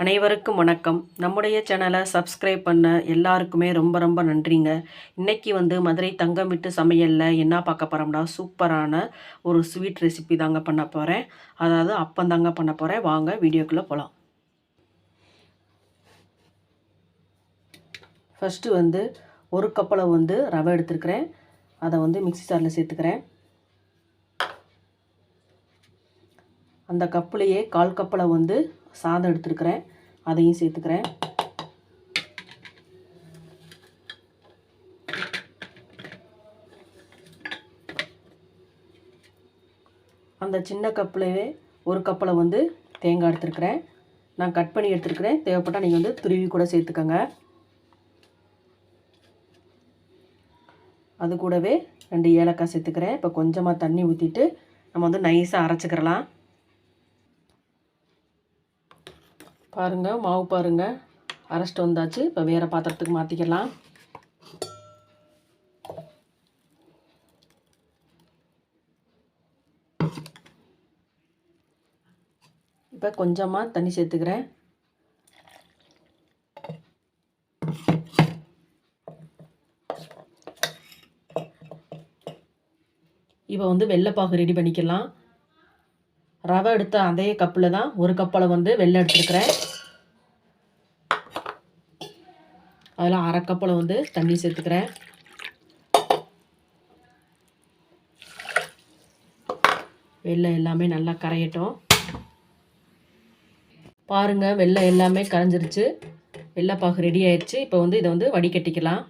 அனைவருக்கும் வணக்கம். நம்முடைய சேனலை சப்ஸ்கிரைப் பண்ண எல்லாருக்குமே ரொம்ப ரொம்ப நன்றிங்க. இன்றைக்கி வந்து மதுரை தங்கம் விட்டு சமையலில் என்ன பார்க்க போகிறோம்னா சூப்பரான ஒரு ஸ்வீட் ரெசிபி தாங்க பண்ண போகிறேன் அதாவது அப்பம் தாங்க பண்ண போகிறேன் வாங்க வீடியோக்குள்ளே போகலாம் ஃபஸ்ட்டு வந்து ஒரு கப்பளவு வந்து ரவை எடுத்துருக்கிறேன். அதை வந்து மிக்ஸி ஜாரில் சேர்த்துக்கிறேன். அந்த கப்புலையே கால் கப்பலை வந்து சாதம் எடுத்துருக்கிறேன். அதையும் சேர்த்துக்கிறேன். அந்த சின்ன கப்புலையே ஒரு கப்பில் வந்து தேங்காய் எடுத்துருக்கிறேன். நான் கட் பண்ணி எடுத்துருக்கிறேன். தேவைப்பட்டால் நீங்கள் வந்து துருவி கூட சேர்த்துக்கோங்க. அது கூடவே ரெண்டு ஏலக்காய் சேர்த்துக்கிறேன். இப்போ கொஞ்சமாக தண்ணி ஊற்றிட்டு நம்ம வந்து நைஸாக அரைச்சிக்கிறலாம். பாருங்கள் மாவு பாருங்கள் அரைச்சிட்டு வந்தாச்சு. இப்போ வேறு பாத்திரத்துக்கு மாற்றிக்கலாம் இப்போ கொஞ்சமாக தண்ணி சேர்த்துக்கிறேன். இப்போ வந்து வெள்ளைப்பாகு ரெடி பண்ணிக்கலாம். ரவை எடுத்த அதே கப்பில் தான் ஒரு கப்பில் வந்து வெள்ளை எடுத்துருக்குறேன். அதில் அரை கப்பில் வந்து தண்ணி சேர்த்துக்கிறேன். வெள்ளை எல்லாமே நல்லா கரையட்டும். பாருங்கள் வெள்ளை எல்லாமே கரைஞ்சிருச்சு. வெள்ளைப்பாகு ரெடி ஆயிடுச்சு இப்போ வந்து இதை வந்து வடிகட்டிக்கலாம்.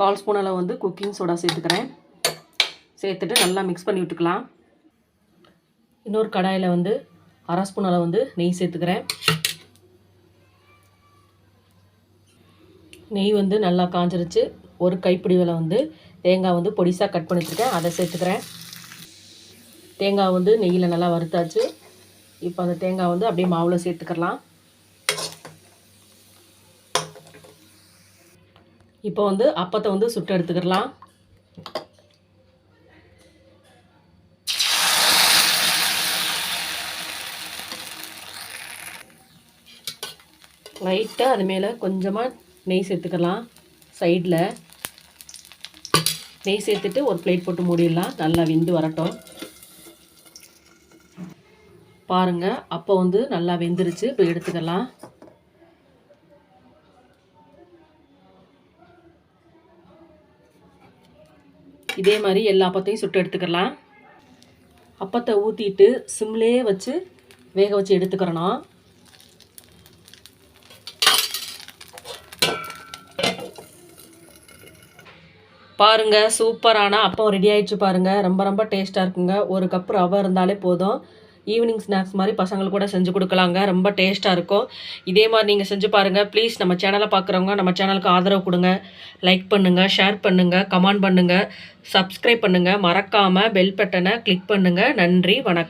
கால் ஸ்பூன் அளவு வந்து குக்கிங் சோடா சேர்த்துக்கிறேன். சேர்த்துட்டு நல்லா மிக்ஸ் பண்ணி விட்டுக்கலாம். இன்னொரு கடாயில் வந்து அரை ஸ்பூன் அளவு வந்து நெய் சேர்த்துக்கிறேன். நெய் வந்து நல்லா காஞ்சிருச்சு. ஒரு கைப்பிடி விலை வந்து தேங்காய் வந்து பொடிசாக கட் பண்ணி வச்சுருக்கேன். அதை சேர்த்துக்கிறேன். தேங்காய் வந்து நெய்யில் நல்லா வறுத்தாச்சு. இப்போ அந்த தேங்காய் வந்து அப்படியே மாவில் சேர்த்துக்கலாம். இப்போ வந்து அப்பத்தை வந்து சுட்டு எடுத்துக்கிடலாம். லைட்டாக அது மேலே கொஞ்சமாக நெய் சேர்த்துக்கலாம் சைடில் நெய் சேர்த்துட்டு ஒரு பிளேட் போட்டு மூடிடலாம். நல்லா வெந்து வரட்டும். பாருங்கள் அப்போ வந்து நல்லா வெந்துருச்சு. இப்போ எடுத்துக்கலாம் இதே மாதிரி எல்லா அப்பத்தையும் சுட்டு எடுத்துக்கலாம் அப்பத்தை ஊற்றிட்டு சிம்லேயே வச்சு வேக வச்சு எடுத்துக்கிறணும் பாருங்கள் சூப்பரான அப்பம் ரெடி ஆயிடுச்சு பாருங்கள் ரொம்ப ரொம்ப டேஸ்ட்டாக இருக்குங்க. ஒரு கப் ரவை இருந்தாலே போதும். ஈவினிங் ஸ்நாக்ஸ் மாதிரி பசங்களுக்கு கூட செஞ்சு கொடுக்கலாங்க. ரொம்ப டேஸ்ட்டாக இருக்கும். இதே மாதிரி நீங்கள் செஞ்சு பாருங்கள் ப்ளீஸ் நம்ம சேனலை பார்க்குறவங்க நம்ம சேனலுக்கு ஆதரவு கொடுங்க. லைக் பண்ணுங்கள் ஷேர் பண்ணுங்கள் கமெண்ட் பண்ணுங்கள் சப்ஸ்கிரைப் பண்ணுங்கள் மறக்காமல் பெல் பட்டனை கிளிக் பண்ணுங்கள் நன்றி வணக்கம்.